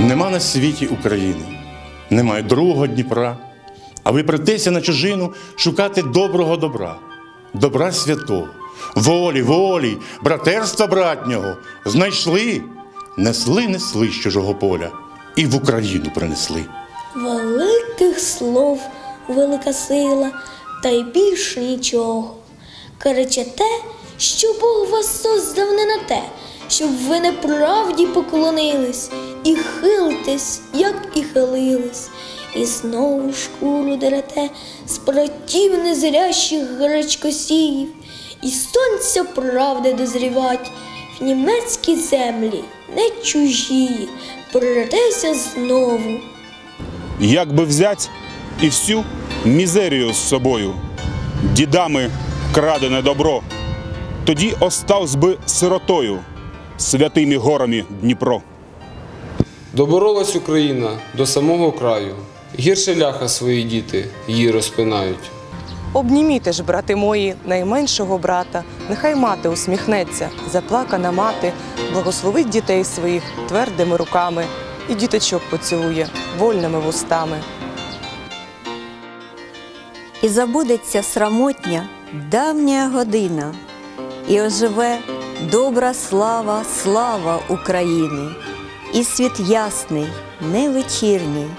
Нема на світі України, немає другого Дніпра, а ви притеся на чужину шукати доброго добра, добра святого, волі, волі, братерства братнього знайшли, несли, несли з чужого поля і в Україну принесли. Великих слов велика сила, та й більш нічого. Керече те, що Бог вас создав не на те, щоб ви неправді поклонились, і хилитесь, як і хилились, і знову шкуру дерете з братів незрящих гречкосіїв, і сонця правди дозрівать. В німецькій землі, не чужі, притеся знову. Як би взять і всю мізерію з собою, дідами крадене добро, тоді оставсь би сиротою святими горами Дніпро. Доборолась Україна до самого краю. Гірше ляха свої діти її розпинають. Обніміте ж, брати мої, найменшого брата, нехай мати усміхнеться, заплакана мати, благословить дітей своїх твердими руками і діточок поцілує вольними вустами. І забудеться срамотня давня година, і оживе добра слава, слава України, і світ ясний, не вечірній,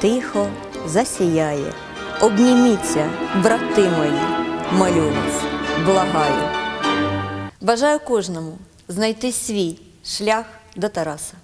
тихо засіяє. Обніміться, брати мої, молю вас, благаю. Бажаю кожному знайти свій шлях до Тараса.